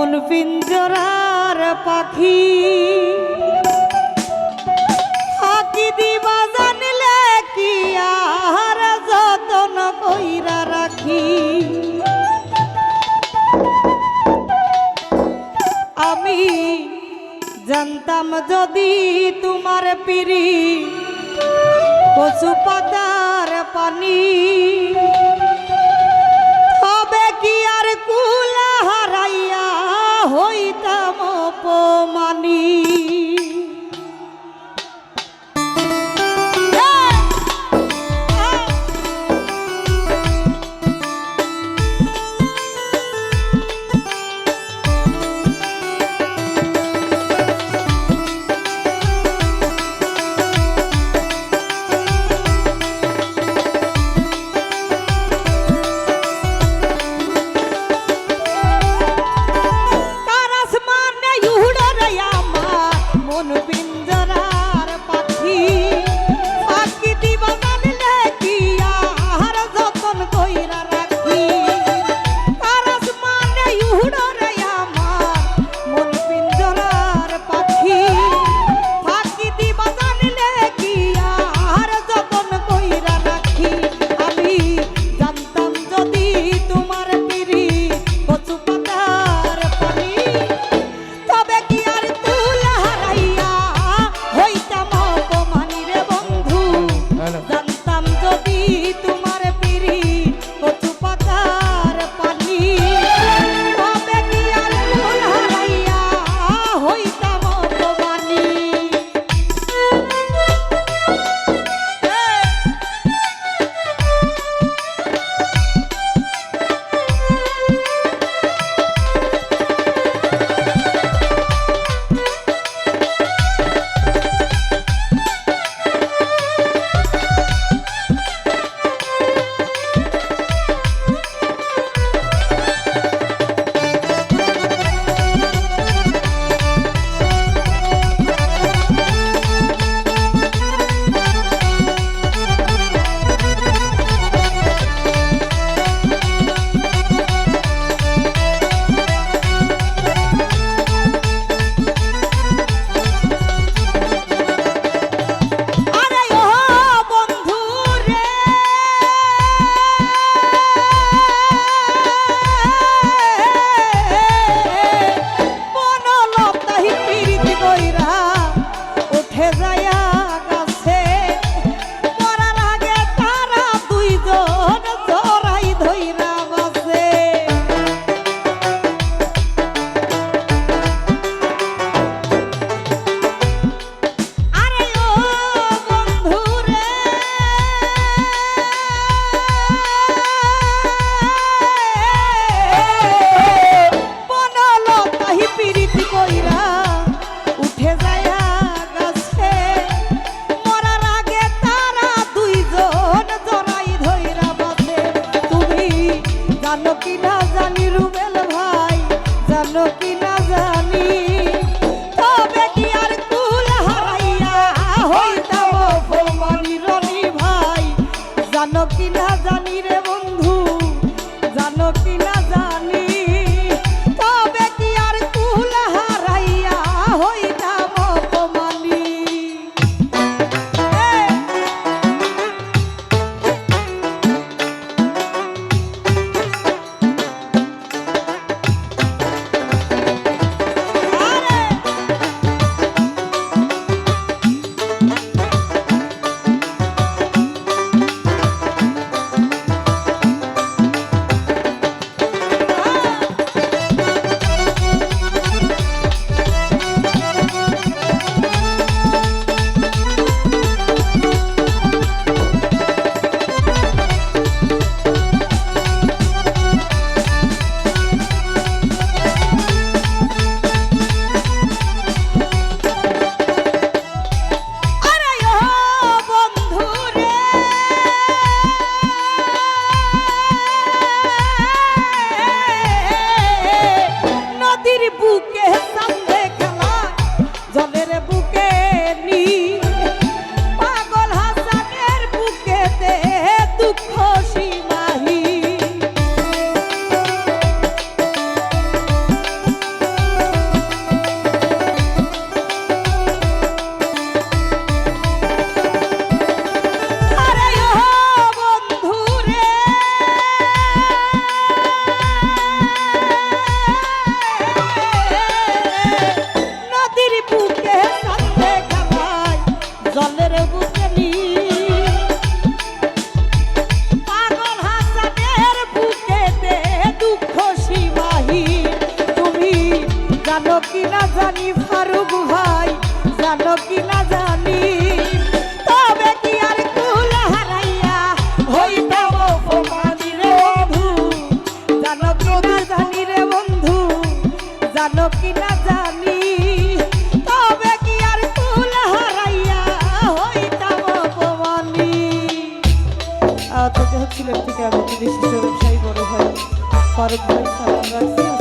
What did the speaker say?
কোন পিঞ্জরার পাখি? আঁকি দিবা জানিলে কি আর যতন কইরা রাখি? আমি জানতাম যদি তোমার পিড়ি কচু পাতার পানি। জানো প্রভু জানি রে বন্ধু, জানো কি না জানি। তবে কি আর কুল হারাইয়া হইতাম অপমানি? ছিলেন থেকে আমি বিশিষ্ট ব্যবসায়ী বড় ভাই, ফরক ভাই সালাম